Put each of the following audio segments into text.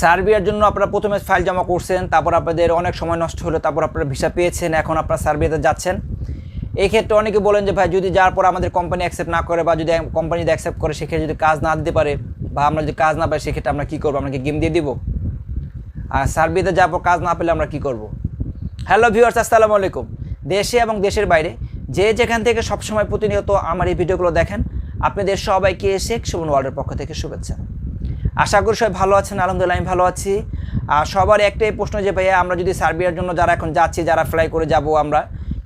সার্বিয়ার জন্য আপনারা প্রথমে ফাইল জমা করছেন, তারপর আপনাদের অনেক সময় নষ্ট হলো, তারপর আপনারা ভিসা পেয়েছেন, এখন আপনারা সার্বিয়াতে যাচ্ছেন। এই ক্ষেত্রে অনেকে বলেন যে, ভাই, যদি যাওয়ার পর আমাদের কোম্পানি অ্যাকসেপ্ট না করে বা যদি কোম্পানি যদি অ্যাকসেপ্ট করে, সেক্ষেত্রে যদি কাজ না দিতে পারে বা আমরা যদি কাজ না পাই, সেক্ষেত্রে আমরা কী করব? আপনাকে গেম দিয়ে দিব? আর সার্বিয়াতে যাওয়ার পর কাজ না পেলে আমরা কী করব? হ্যালো ভিউয়ার্স আসসালামু আলাইকুম। দেশে এবং দেশের বাইরে যে যেখান থেকে সবসময় প্রতিনিয়ত আমার এই ভিডিওগুলো দেখেন, আপনাদের সবাইকে শেখ সুমন ওয়ার্ল্ডের পক্ষ থেকে শুভেচ্ছা। আশা করি সবাই ভালো আছেন, আলহামদুলিল্লাহ আমি ভালো আছি। আর সবার একটাই প্রশ্ন যে, ভাইয়া, আমরা যদি সার্বিয়ার জন্য যারা এখন যাচ্ছি, যারা ফ্লাই করে যাব আমরা,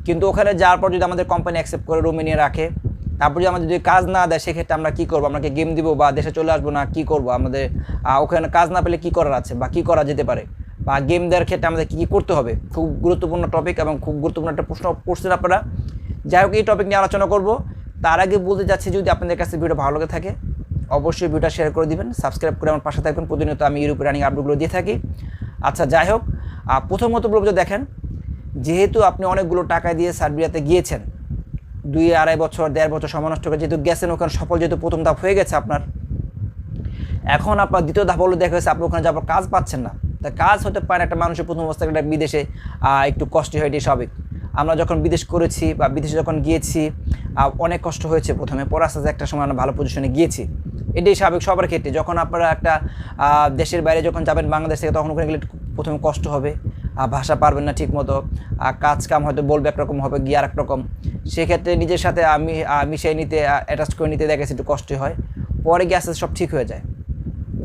কিন্তু ওখানে যাওয়ার পর যদি আমাদের কোম্পানি অ্যাকসেপ্ট করে রুমে নিয়ে রাখে, তারপর যদি আমাদের যদি কাজ না দেয়, সেক্ষেত্রে আমরা কী করব? আমরা গেম দিব বা দেশে চলে আসব না? কী করব? আমাদের ওখানে কাজ না পেলে কী করার আছে বা কী করা যেতে পারে? বা গেম দেওয়ার ক্ষেত্রে আমাদের কী কী করতে হবে? খুব গুরুত্বপূর্ণ টপিক এবং খুব গুরুত্বপূর্ণ একটা প্রশ্ন করছেন আপনারা। যাই হোক, এই টপিক নিয়ে আলোচনা করব। তার আগে বলতে চাচ্ছি, যদি আপনাদের কাছে ভিডিও ভালো লাগে থাকে অবশ্যই ভিডিওটা শেয়ার করে দিবেন সাবস্ক্রাইব করে আমার পাশে থাকবেন। প্রতিনিয়ত আমি ইউরোপে রানিং আপডেটগুলো দিয়ে থাকি। আচ্ছা যাই হোক প্রথমত বলব যে দেখেন, যেহেতু আপনি অনেকগুলো টাকা দিয়ে সার্বিয়াতে গিয়েছেন, দুই, আড়াই বছর, দেড় বছর সময় নষ্ট করে যেহেতু গেছেন, ওখানে সফল যেহেতু প্রথম ধাপ হয়ে গেছে আপনার, এখন আপনার দ্বিতীয় ধাপ হলো দেখা গেছে আপনি ওখানে যাবার কাজ পাচ্ছেন না। তা কাজ হতে পারে একটা মানুষের প্রথম অবস্থায় একটা বিদেশে একটু কষ্ট হয় এটি স্বাভাবিক। আমরা যখন বিদেশ করেছি বা বিদেশে যখন গিয়েছি অনেক কষ্ট হয়েছে প্রথমে। পরে আস্তে একটা সময় আমরা ভালো পজিশনে গিয়েছি। এটাই স্বাভাবিক সবার ক্ষেত্রে। যখন আপনারা একটা দেশের বাইরে যখন যাবেন বাংলাদেশ থেকে, তখন ওখানে গেলে প্রথমে কষ্ট হবে। ভাষা পারবেন না ঠিক মতো কাজ কাম হয়তো বলবে একরকম, হবে গিয়ে আর রকম সেক্ষেত্রে নিজের সাথে আমি মিশিয়ে নিতে অ্যাটাচ করে নিতে দেখেছি একটু কষ্ট হয়। পরে গিয়ে আস্তে সব ঠিক হয়ে যায়।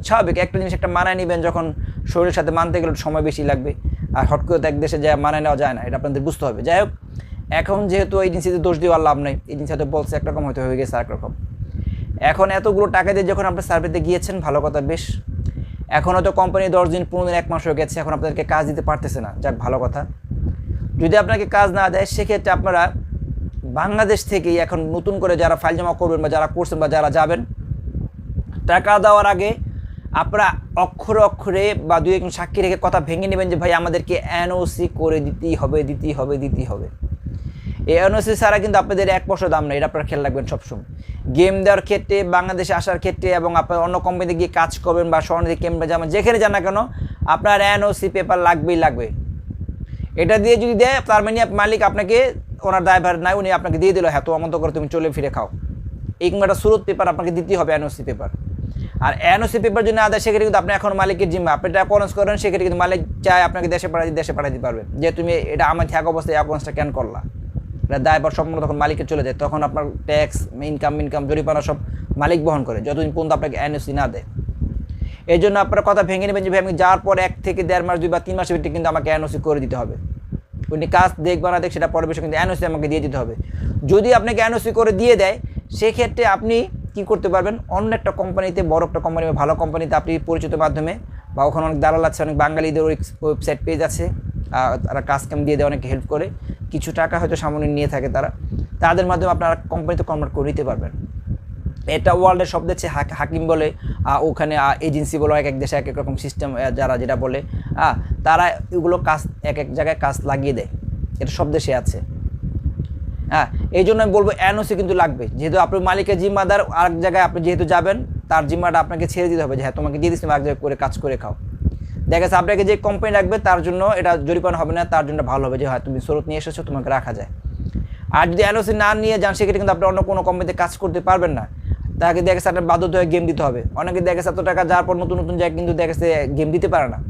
স্বাভাবিক, একটা জিনিস একটা মানায় নেবেন যখন শরীরের সাথে মানতে গেলে সময় বেশি লাগবে। আর হট করে এক দেশে যায় মানায় নেওয়া যায় না, এটা আপনাদের বুঝতে হবে। যাই হোক এখন যেহেতু এজেন্সিতে দোষ দেওয়ার লাভ নেই এজেন্সি হয়তো বলছে একরকম, হয়তো হয়ে গেছে আরেক রকম এখন এতগুলো টাকা দিয়ে যখন আপনার সার্ভেতে গিয়েছেন, ভালো কথা বেশ। এখন হয়তো কোম্পানি দশ দিন, পনেরো দিন, এক মাস হয়ে গেছে, এখন আপনাদেরকে কাজ দিতে পারতেছে না। যাক, ভালো কথা। যদি আপনাকে কাজ না দেয়, সেক্ষেত্রে আপনারা বাংলাদেশ থেকেই এখন নতুন করে যারা ফাইল জমা করবেন বা যারা করছেন বা যারা যাবেন, টাকা দেওয়ার আগে আপনারা অক্ষরে অক্ষরে বা দুই একজন সাক্ষী রেখে কথা ভেঙে নেবেন যে, ভাই, আমাদেরকে এনওসি করে দিতেই হবে দিতেই হবে দিতেই হবে। এই এনওসি ছাড়া কিন্তু আপনাদের এক পয়সা দাম নেই, এটা আপনারা খেয়াল রাখবেন সবসময়। গেম দেওয়ার ক্ষেত্রে, বাংলাদেশে আসার ক্ষেত্রে এবং আপনার অন্য কোম্পানিতে গিয়ে কাজ করবেন বা স্বর্ণদি কেমবে যাবেন, যেখানে যান না কেন, আপনার এনওসি পেপার লাগবেই লাগবে। এটা দিয়ে যদি দেয়, তার মানে মালিক আপনাকে, ওনার ড্রাইভার নাই, উনি আপনাকে দিয়ে দিল হ্যাঁ তো মতো করে, তুমি চলে ফিরে খাও। এই একটা সুরত পেপার আপনাকে দিতেই হবে এনওসি পেপার আর এনওসি পেপার যদি না দেয়, সেক্ষেত্রে কিন্তু আপনি এখন মালিকের জিম্মা। আপনি এটা অ্যাকাউন্টস করেন, সেক্ষেত্রে কিন্তু মালিক চায় আপনাকে দেশে পাঠাই দেশে পাঠাই দিতে পারবে। যে তুমি এটা আমার থাকা অবস্থায় অ্যাকাউন্টসটা ক্যান করলা। দায়ভার সম্পূর্ণ তখন মালিকের চলে যায়, তখন আপনার ট্যাক্স ইনকাম ইনকাম জরিমানা সব মালিক বহন করে, যতদিন পর্যন্ত আপনাকে এনওসি না দেয়। এই জন্য আপনার কথা ভেঙে নেবেন যে, ভাই, আমি যাওয়ার পর এক থেকে দেড় মাস, দুই বা তিন মাসের ভিতরে কিন্তু আমাকে এনওসি করে দিতে হবে। উনি কাজ দেখবা না দেখ, সেটা পরে বিষয়, কিন্তু এনওসি আমাকে দিয়ে দিতে হবে। যদি আপনাকে এনওসি করে দিয়ে দেয়, সেক্ষেত্রে আপনি কি করতে পারবেন? অন্য একটা কোম্পানিতে, বড় একটা কোম্পানি ভালো কোম্পানিতে আপনি পরিচিত মাধ্যমে, বা ওখানে অনেক দালাল আছে, অনেক বাঙালিদের ওয়েবসাইট পেজ আছে তারা কাজ কাম দিয়ে দেয় অনেকে হেল্প করে। কিছু টাকা হয়তো সামনে নিয়ে থাকে তারা। তাদের মাধ্যমে আপনারা কোম্পানিতে কনভার্ট করে নিতে পারবেন। এটা ওয়ার্ল্ডের সব দেশে হাক- হাকিম বলে। ওখানে এজেন্সি বলে এক এক দেশে এক এক রকম সিস্টেম যারা যেটা বলে। আহ, তারা এগুলো কাজ এক এক জায়গায় কাজ লাগিয়ে দেয়। এটা সব দেশে আছে। হ্যাঁ এই জন্য আমি বলব এনওসি কিন্তু লাগবে। যেহেতু আপনার মালিকের জিম্মাদার আরেক জায়গায় আপনি যেহেতু যাবেন তার জিম্মাটা আপনাকে ছেড়ে দিতে হবে যে হ্যাঁ তোমাকে দিয়ে দিচ্ছি আরেক জায়গায় করে কাজ করে খাও। দেখা যাচ্ছে আপনাকে যে কোম্পানি রাখবে, তার জন্য এটা জরিপানা হবে না, তার জন্য ভালো হবে যে, হয়, তুমি স্রোত নিয়ে এসেছ, তোমাকে রাখা যায়। আর যদি এনওসি না নিয়ে যান, সেক্ষেত্রে কিন্তু আপনি অন্য কোনো কোম্পানিতে কাজ করতে পারবেন না। তাকে দেখে গেছে আপনার বাধ্য হয়ে গেম দিতে হবে। অনেকে দেখে এত টাকা যাওয়ার পর নতুন নতুন জায়গায় কিন্তু দেখে গেছে গেম দিতে পারে না।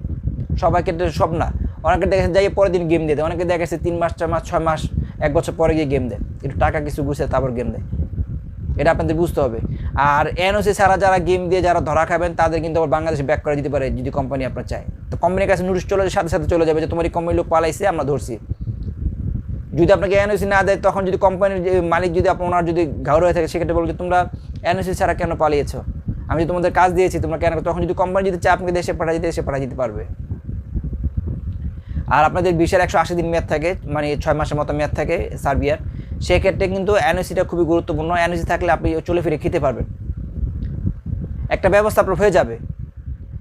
সবার ক্ষেত্রে সব না। অনেকে দেখেছে যাই পরের দিন গেম দিয়ে দেয়। অনেকে দেখে গেছে তিন মাস, চার মাস, ছয় মাস, এক বছর পরে গিয়ে গেম দেয়। একটু টাকা কিছু গুছিয়ে তারপর গেম দেয়। এটা আপনাদের বুঝতে হবে। আর এনওসি ছাড়া যারা গেম দিয়ে যারা ধরা খাবেন, তাদের কিন্তু আবার বাংলাদেশে ব্যাক করে দিতে পারে যদি কোম্পানি আপনার চায়। তো কোম্পানির কাছে নোটিশ চলে সাথে সাথে চলে যাবে যে, তোমার এই কোম্পানির লোক পালাইছে, আমরা ধরছি। যদি আপনাকে এনওসি না দেয়, তখন যদি কোম্পানির মালিক যদি আপনার যদি ঘাউর হয়ে থাকে, সেক্ষেত্রে বলবে তোমরা এনওসি ছাড়া কেন পালিয়েছো? আমি তোমাদের কাজ দিয়েছি, তোমরা কেন তখন যদি কোম্পানি যদি চায়, আপনাকে দেশে দিতে, দেশে পাঠিয়ে দিতে পারবে। আর আপনাদের বিশের একশো আশি দিন মেয়াদ থাকে মানে ছয় মাসের মতো মেয়াদ থাকে সার্বিয়ার। সেক্ষেত্রে কিন্তু এনওসিটা খুবই গুরুত্বপূর্ণ। এনওসি থাকলে আপনি চলে ফিরে খেতে পারবেন। একটা ব্যবস্থা আপনার হয়ে যাবে।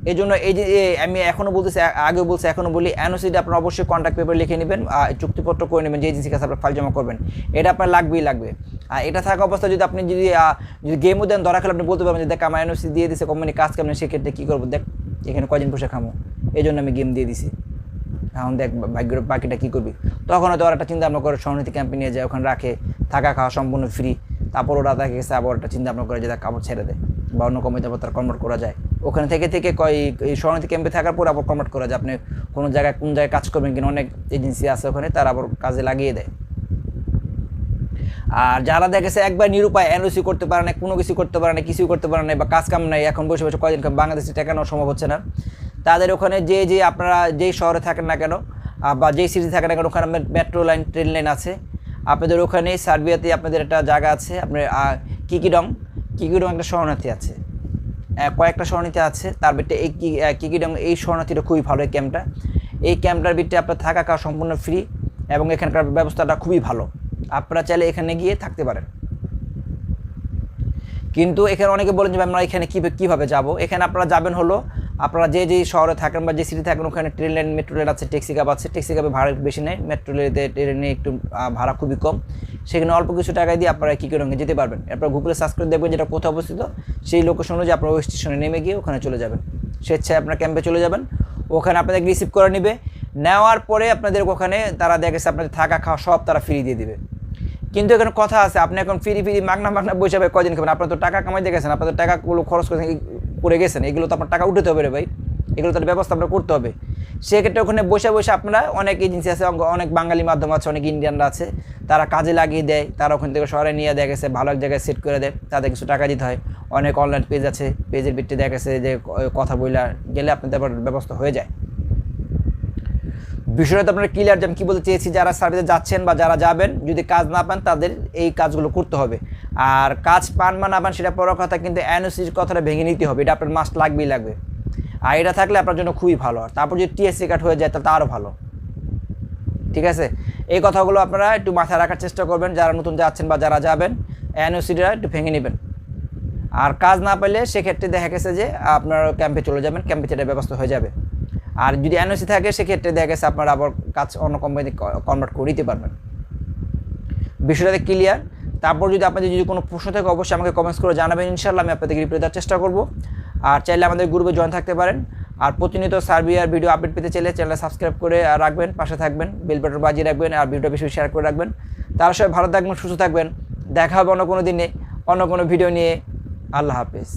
এই জন্য এই যে আমি এখনও বলতেছি, আ- আগেও বলছি এখনও বলি এনওসিটা আপনার অবশ্যই কন্ট্যাক্ট পেপার লিখে নেবেন আর চুক্তিপত্র করে নেবেন, যে এজেন্সির কাছে আপনার ফাইল জমা করবেন। এটা আপনার লাগবেই লাগবে। আর এটা থাকা অবস্থা যদি আপনি যদি যদি গেমও দেন, ধরা খেলে আপনি বলতে পারবেন যে, দেখ, আমার এনওসি দিয়ে দিচ্ছে কোম্পানি কাজ কেমন সেক্ষেত্রে কী করব? দেখ, এখানে কদিন বসে খামো? এই জন্য আমি গেম দিয়ে দিছি। এখন দেখ বাকিটা কী করবি? তখন হয়তো একটা চিন্তা ভাবনা করে শরণার্থী ক্যাম্পে নিয়ে যায়, ওখানে রাখে, থাকা খাওয়া সম্পূর্ণ ফ্রি তারপর ওরা দেখে গেছে, আবার একটা চিন্তা ভাবনা করে যে তার কাপড় ছেড়ে দেয় বা অন্য কোম্পানিতে আবার তার কনভার্ট করা যায়। ওখানে থেকে থেকে কয়, এই শরণার্থী ক্যাম্পে থাকার পর আবার কনভার্ট করা যায়। আপনি কোনো জায়গায়, কোন জায়গায় কাজ করবেন কিনা, অনেক এজেন্সি আছে ওখানে, তারা আবার কাজে লাগিয়ে দেয়। আর যারা দেখেছে একবার নিরুপায় এনওসি করতে পারে না, কোনো কিছু করতে পারে না, কিছুই করতে পারে না, বা কাজ কাম নাই, এখন বসে বসে কয়দিন বাংলাদেশে টেকানো সম্ভব হচ্ছে না। তাদের ওখানে যে যে আপনারা যেই শহরে থাকেন না কেন বা যেই সিটি থাকেন না কেন, ওখানে মেট্রো লাইন ট্রেন লাইন আছে। আপনাদের ওখানে সার্বিয়াতে আপনাদের একটা জায়গা আছে, আপনার কিকিডং। কিকিডং একটা শরণার্থী আছে। কয়েকটা শরণার্থী আছে, তার ভিতরে এই কিকিডং, এই শরণার্থীটা খুবই ভালো এই ক্যাম্পটা এই ক্যাম্পটার ভিতরে আপনার থাকা খাওয়া সম্পূর্ণ ফ্রি এবং এখানকার ব্যবস্থাটা খুবই ভালো। আপনারা চাইলে এখানে গিয়ে থাকতে পারেন। কিন্তু এখানে অনেকে বলেন যে আমরা এখানে কী কীভাবে যাব? এখানে আপনারা যাবেন হলো আপনারা যে যে শহরে থাকেন বা যে সিটি থাকেন, ওখানে ট্রেন লাইন মেট্রো রেল আছে ট্যাক্সি ক্যাব আছে ট্যাক্সি ক্যাবে ভাড়া বেশি নেয় মেট্রো রেলেতে ট্রেনে একটু ভাড়া খুবই কম। সেখানে অল্প কিছু টাকায় দিয়ে আপনারা কী করে যেতে পারবেন? এরপর গুগলে সার্চ করে দেখবেন যেটা কোথাও অবস্থিত, সেই লোকেশন অনুযায়ী আপনারা ওই স্টেশনে নেমে গিয়ে ওখানে চলে যাবেন। স্বেচ্ছায় আপনার ক্যাম্পে চলে যাবেন। ওখানে আপনাদের রিসিভ করে নেবে। নেওয়ার পরে আপনাদের ওখানে তারা দেখেছে আপনাদের থাকা খাওয়া সব তারা ফ্রি দিয়ে দেবে। কিন্তু এখানে কথা আছে, আপনি এখন ফ্রি ফ্রি মাগনা মাগনা বসে ভাই কদিন খাবেন? আপনার তো টাকা কামাইতে গেছেন আপনাদের টাকাগুলো খরচ করে করে গেছেন, এগুলো তো আপনার টাকা উঠাতে হবে রে ভাই। এগুলো তার ব্যবস্থা আপনার করতে হবে। সেক্ষেত্রে ওখানে বসে বসে আপনারা অনেক এজেন্সি আছে অনেক বাঙালি মাধ্যম আছে, অনেক ইন্ডিয়ানরা আছে, তারা কাজে লাগিয়ে দেয়, তারা ওখান থেকে শহরে নিয়ে দেখা গেছে, ভালো এক জায়গায় সেট করে দেয়, তাদের কিছু টাকা দিতে হয়। অনেক অনলাইন পেজ আছে পেজের ভিত্তিতে দেখা গেছে যে কথা বইলা গেলে আপনাদের ব্যবস্থা হয়ে যায়। বিষয়টা আপনারা ক্লিয়ার যে আমি কী বলতে চেয়েছি, যারা সার্ভিসে যাচ্ছেন বা যারা যাবেন, যদি কাজ না পান, তাদের এই কাজগুলো করতে হবে। আর কাজ পান বা না পান সেটা পর কথা, কিন্তু এনওসির কথাটা ভেঙে নিতে হবে। এটা আপনার মাস্ট লাগবেই লাগবে। আর এটা থাকলে আপনার জন্য খুবই ভালো। আর তারপর যদি টিএসসি কার্ড হয়ে যায়, তাহলে আরও ভালো। ঠিক আছে? এই কথাগুলো আপনারা একটু মাথায় রাখার চেষ্টা করবেন। যারা নতুন যাচ্ছেন বা যারা যাবেন এনওসিটা একটু ভেঙে নেবেন। আর কাজ না পেলে সেক্ষেত্রে দেখা গেছে যে আপনার ক্যাম্পে চলে যাবেন। ক্যাম্পে সেটা ব্যবস্থা হয়ে যাবে। আর যদি এনওসি থাকে, সেক্ষেত্রে দেখা গেছে আপনারা আবার কাজ অন্য কোম্পানিতে কনভার্ট করে দিতে পারবেন। বিষয়টাতে ক্লিয়ার তারপর যদি আপনাদের যদি কোনো প্রশ্ন থাকে, অবশ্যই আমাকে কমেন্টস করে জানাবেন ইনশাল্লাহ আমি আপনাদেরকে রিপ্লাই দেওয়ার চেষ্টা করব। আর চাইলে আমাদের গ্রুপে জয়েন থাকতে পারেন। আর প্রতিনিয়ত সার্বিয়ার ভিডিও আপডেট পেতে চাইলে চ্যানেল সাবস্ক্রাইব করে রাখবেন, পাশে থাকবেন বেল বাটন বাজিয়ে রাখবেন, আর ভিডিওটা বেশি শেয়ার করে রাখবেন। তার সবাই ভালো থাকবেন, সুস্থ থাকবেন। দেখা হবে অন্য কোনো দিনে, অন্য কোনো ভিডিও নিয়ে। আল্লাহ হাফেজ।